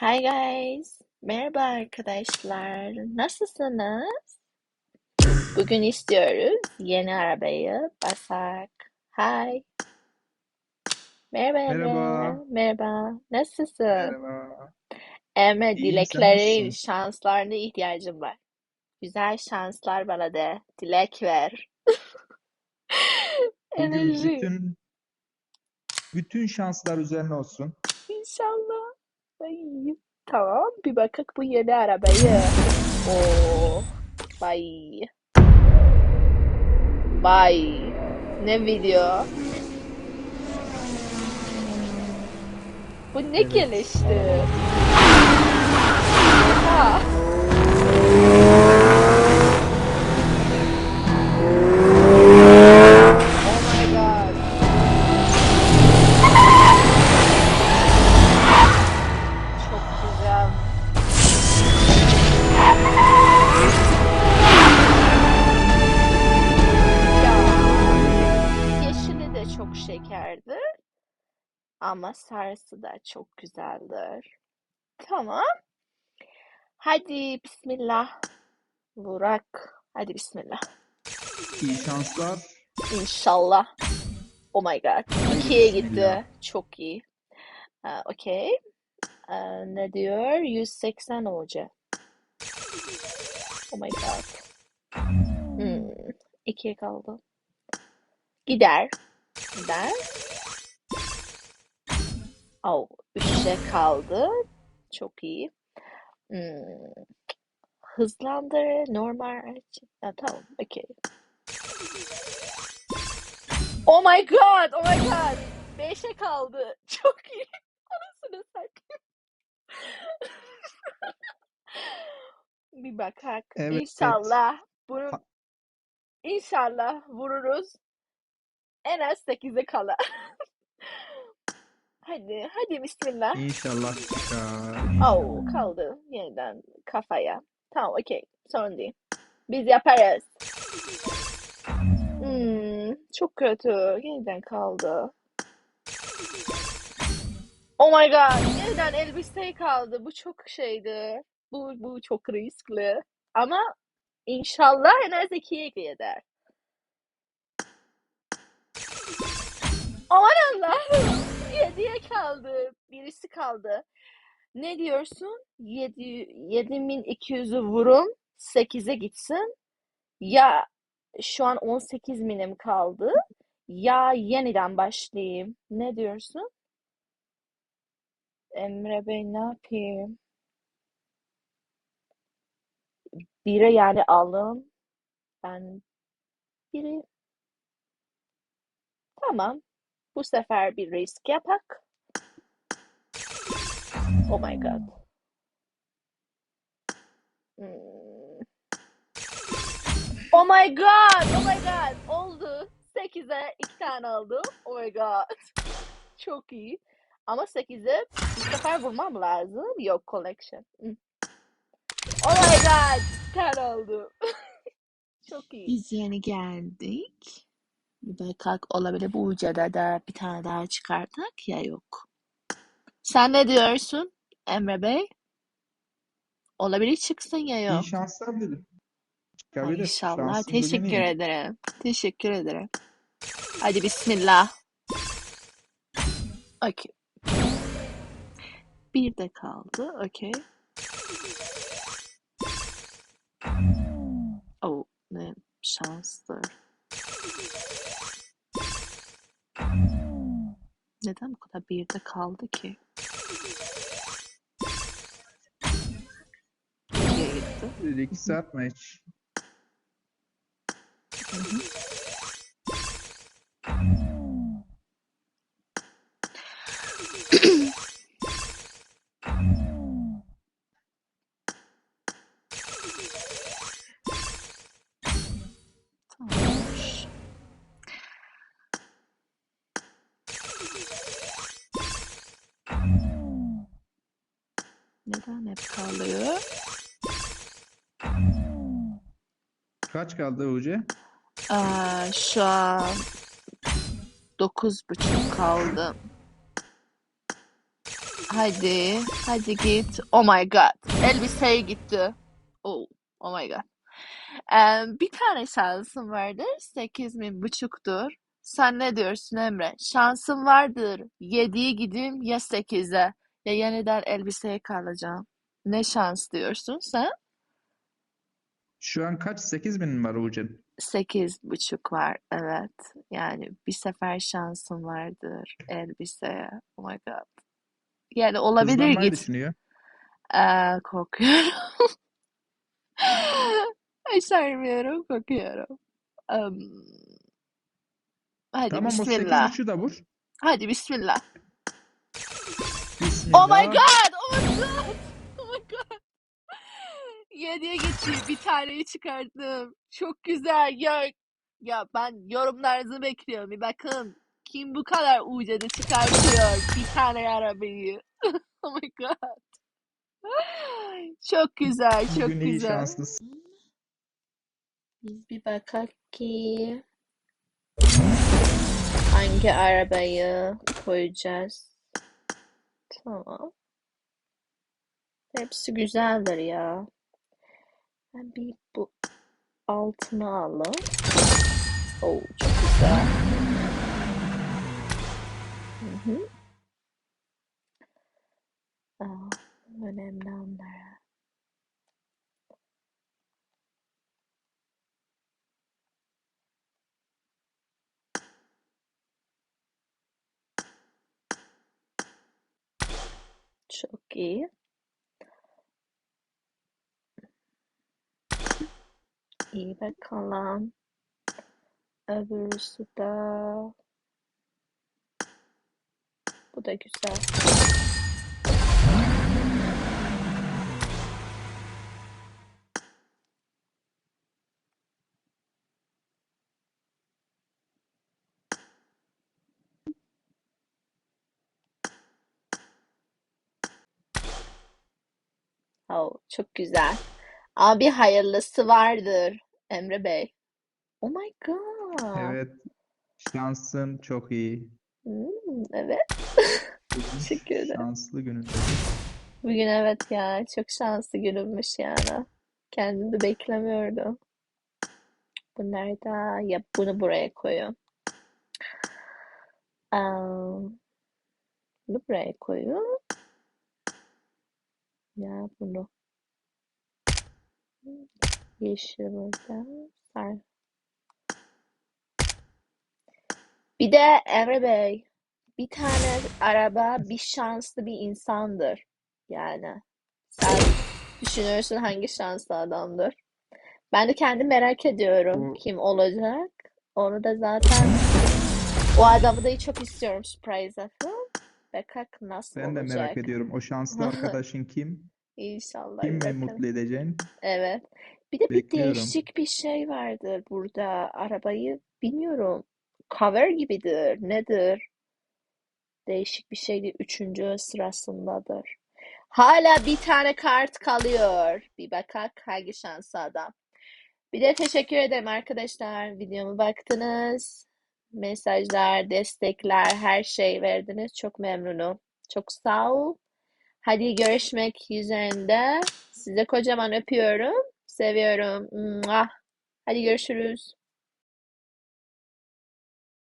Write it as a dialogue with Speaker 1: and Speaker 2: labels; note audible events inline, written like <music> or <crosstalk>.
Speaker 1: Hi guys. Merhaba arkadaşlar. Nasılsınız? Bugün istiyoruz yeni arabayı basak. Hi. Merhaba Emre.
Speaker 2: Merhaba.
Speaker 1: Merhaba. Nasılsın?
Speaker 2: Merhaba.
Speaker 1: Emre
Speaker 2: İyiyim, sen
Speaker 1: dileklerin,
Speaker 2: nasılsın?
Speaker 1: şanslarına ihtiyacım var. Güzel şanslar bana de. Dilek ver. <laughs>
Speaker 2: Bugün
Speaker 1: Enerji.
Speaker 2: bütün bütün şanslar üzerine olsun.
Speaker 1: İnşallah. Ay. Tamam. Bir bakak bu yeni arabayı. Oo. Vay. Vay. Ne video? Bu ne
Speaker 2: Evet.
Speaker 1: gelişti? Oha. Ama sarısı da çok güzeldir. Tamam. Hadi bismillah. Burak. Hadi bismillah.
Speaker 2: İyi şanslar.
Speaker 1: İnşallah. Oh my god. İkiye gitti. Çok iyi. Ha, Okey. Aa, ne diyor? 180 olacak. Oh my god. Hmm. İkiye kaldı. Gider. Gider. Oh, üçe kaldı. Çok iyi. Hmm. Hızlandır. Normal. Ha, tamam. Okey. Oh my god. Oh my god. Beşe kaldı. <laughs> Çok iyi. Anasını satayım. <laughs> Bir bakak.
Speaker 2: Evet.
Speaker 1: İnşallah bunu
Speaker 2: Ha-
Speaker 1: inşallah vururuz. En az 8'e kala. <laughs> Hadi, hadi bismillah.
Speaker 2: İnşallah çıkar.
Speaker 1: Oh, kaldı yeniden kafaya. Tamam, okey. Sorun değil. Biz yaparız. Hmm, çok kötü. Yeniden kaldı. Oh my god. Yeniden elbise kaldı. Bu çok şeydi. Bu, bu çok riskli. Ama inşallah en az ikiye gider. Aman Allah'ım. Yediye kaldı. Birisi kaldı. Ne diyorsun? 7, 7200'ü vurun. 8'e gitsin. Ya şu an 18 minim kaldı. Ya yeniden başlayayım. Ne diyorsun? Emre Bey ne yapayım? Biri yani alın. Ben biri. Tamam. Bu sefer bir risk yapak. Oh my god. Hmm. Oh my god. Oh my god. Oldu. 8'e 2 tane aldım. Oh my god. <laughs> Çok iyi. Ama 8'e bu sefer vurmam lazım. Yok collection. Hmm. Oh my god. Bir tane aldım. <laughs> Çok iyi.
Speaker 3: Biz yeni geldik. Bakak olabilir bu ucada da bir tane daha çıkartak ya yok. Sen ne diyorsun Emre Bey? Olabilir çıksın ya
Speaker 2: İyi
Speaker 3: yok.
Speaker 2: şanslar dedim.
Speaker 3: Ay
Speaker 2: Çıkabilir.
Speaker 3: inşallah.
Speaker 2: Şansın
Speaker 3: Teşekkür
Speaker 2: iyi.
Speaker 3: ederim. Teşekkür ederim. Hadi bismillah. Okey. Bir de kaldı. Okey. Oh ne şanslı. Neden bu kadar bir de kaldı ki? İkiye gitti.
Speaker 2: Saat maç.
Speaker 3: Hı hı. Neden hep kalıyor?
Speaker 2: Kaç kaldı Uce?
Speaker 3: Aa, şu an dokuz buçuk kaldı.
Speaker 1: Hadi. Hadi git. Oh my god. Elbiseye gitti. Oh. Oh my god. Ee, bir tane şansım vardır. Sekiz bin buçuktur. Sen ne diyorsun Emre? Şansım vardır. Yediye gideyim ya sekize. Ya yeniden elbiseye kalacağım. Ne şans diyorsun sen?
Speaker 2: Şu an kaç? 8 bin mi var Uğur'cum?
Speaker 1: Sekiz buçuk var. Evet. Yani bir sefer şansım vardır elbiseye. Oh my god. Yani olabilir
Speaker 2: Hızlanmayı
Speaker 1: git.
Speaker 2: düşünüyor.
Speaker 1: Ee, korkuyorum. <laughs> Başarmıyorum, korkuyorum. Em, hadi
Speaker 2: Tamam o
Speaker 1: bismillah.
Speaker 2: 8.5'ü da vur.
Speaker 1: Hadi bismillah. Oh my god! Oh my god! <laughs> Oh my god! Yediye geçiyor. Bir taneyi çıkarttım. Çok güzel. Ya, ya ben yorumlarınızı bekliyorum. Bir bakın. Kim bu kadar ucada çıkartıyor bir tane arabayı? <laughs> Oh my god. Çok güzel, çok
Speaker 2: Bugün iyi
Speaker 1: güzel.
Speaker 2: şanslısın.
Speaker 1: Biz bir bakalım ki hangi arabayı koyacağız. Tamam. Hepsi güzeldir ya. Ben bir bu altına alalım. Oo, çok güzel. Hı hı. Aa, önemli anlar. Çok iyi. İyi bakalım. Öbürsü de bu da güzel. Oh, çok güzel. Ama bir hayırlısı vardır Emre Bey. Oh my god.
Speaker 2: Evet. Şansın çok iyi.
Speaker 1: Hmm, evet. <laughs> Teşekkür ederim.
Speaker 2: şanslı günün.
Speaker 1: Bugün evet ya çok şanslı günümmüş yani. Kendim de beklemiyordum. Bu nerede? Ya bunu buraya koyuyorum. Aa, bunu buraya koyuyorum. Ya bunu. Yeşil burada. Sarı. Bir de Emre Bey, bir tane araba bir şanslı bir insandır. Yani sen düşünüyorsun hangi şanslı adamdır. Ben de kendim merak ediyorum kim olacak. Onu da zaten o adamı da çok istiyorum surprise'a falan. Bakalım nasıl
Speaker 2: ben de merak
Speaker 1: olacak.
Speaker 2: ediyorum. O şanslı <laughs> arkadaşın kim?
Speaker 1: İnşallah bir
Speaker 2: Kim mi
Speaker 1: bakalım.
Speaker 2: mutlu edeceksin?
Speaker 1: Evet. Bir de bir
Speaker 2: Bekliyorum.
Speaker 1: değişik bir şey vardır burada. Arabayı bilmiyorum. Cover gibidir. Nedir? Değişik bir şeydi. Üçüncü sırasındadır. Hala bir tane kart kalıyor. Bir bakak hangi şanslı adam. Bir de teşekkür ederim arkadaşlar. Videoma baktınız. Mesajlar, destekler, her şey verdiniz. Çok memnunum. Çok sağ ol. Hadi görüşmek üzerinde. Size kocaman öpüyorum. Seviyorum. Hadi görüşürüz.